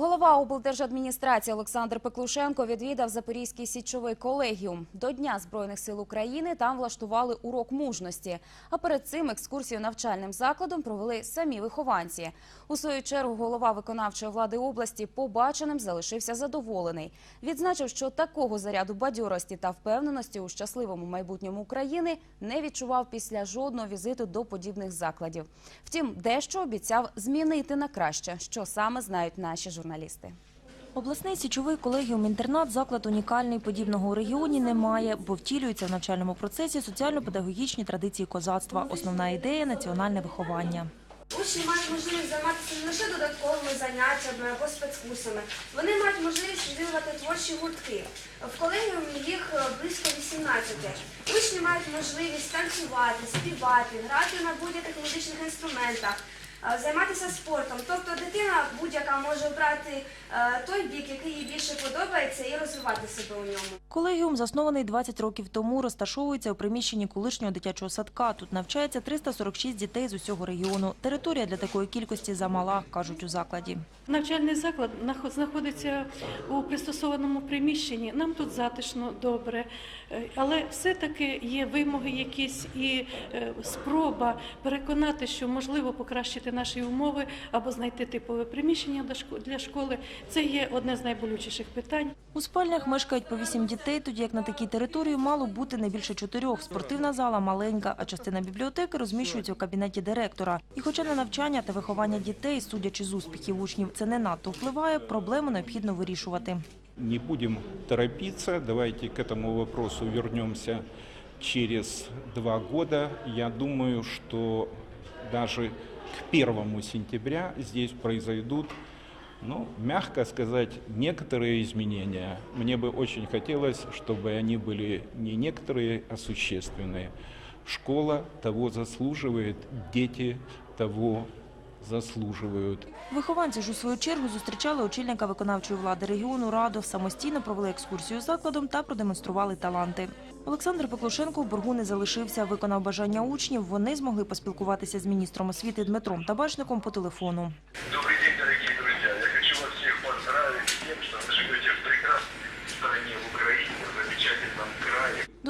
Голова облдержадміністрації Олександр Пеклушенко відвідав Запорізький січовий колегіум. До Дня Збройних сил України там влаштували урок мужності. А перед цим екскурсію навчальним закладом провели самі вихованці. У свою чергу голова виконавчої влади області побаченим залишився задоволений. Відзначив, що такого заряду бадьорості та впевненості у щасливому майбутньому України не відчував після жодного візиту до подібних закладів. Втім, дещо обіцяв змінити на краще, що саме знають наші журналісти. Обласний січовий колегіум-інтернат – заклад унікальний, подібного у регіоні немає, бо втілюються в навчальному процесі соціально-педагогічні традиції козацтва. Основна ідея – національне виховання. Учні мають можливість займатися не лише додатковими заняттями або спецкурсами. Вони мають можливість відвідувати творчі гуртки. В колегіумі їх е, близько 18. Учні мають можливість танцювати, співати, грати на будь-яких музичних інструментах, займатися спортом. Тобто дитина будь-яка може обрати е, той бік, який їй більше подобається, і розвивати себе у ньому. Колегіум заснований 20 років тому, розташовується у приміщенні колишнього дитячого садка. Тут навчається 346 дітей з усього регіону. Територія для такої кількості замала, кажуть у закладі. Навчальний заклад нахо- знаходиться у пристосованому приміщенні. Нам тут затишно, добре, Е, але все-таки є вимоги якісь і е, спроба переконати, що можливо покращити наші умови або знайти типове приміщення для школи. Це є одне з найболючіших питань. У спальнях мешкають по 8 дітей, тоді як на такій території мало бути не більше чотирьох. Спортивна зала маленька, а частина бібліотеки розміщується у кабінеті директора. І хоча на навчання та виховання дітей, судячи з успіхів учнів, це не надто впливає, проблему необхідно вирішувати. Не будем торопиться, давайте к этому вопросу вернемся через два года. Я думаю, что даже к первому сентября здесь произойдут, ну, мягко сказать, некоторые изменения. Мне бы очень хотелось, чтобы они были не некоторые, а существенные. Школа того заслуживает, дети того заслуживают. Вихованці ж у свою чергу зустрічали очільника виконавчої влади регіону Раду, самостійно провели екскурсію закладом та продемонстрували таланти. Олександр Пеклушенко в боргу не залишився, виконав бажання учнів. Вони змогли поспілкуватися з міністром освіти Дмитром Табачником по телефону. Добрый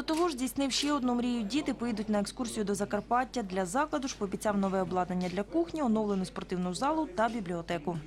Того ж, здійснив ще одну мрію. Діти поїдуть на екскурсію до Закарпаття. Для закладу ж пообіцяв нове обладнання для кухні, оновлену спортивну залу та бібліотеку.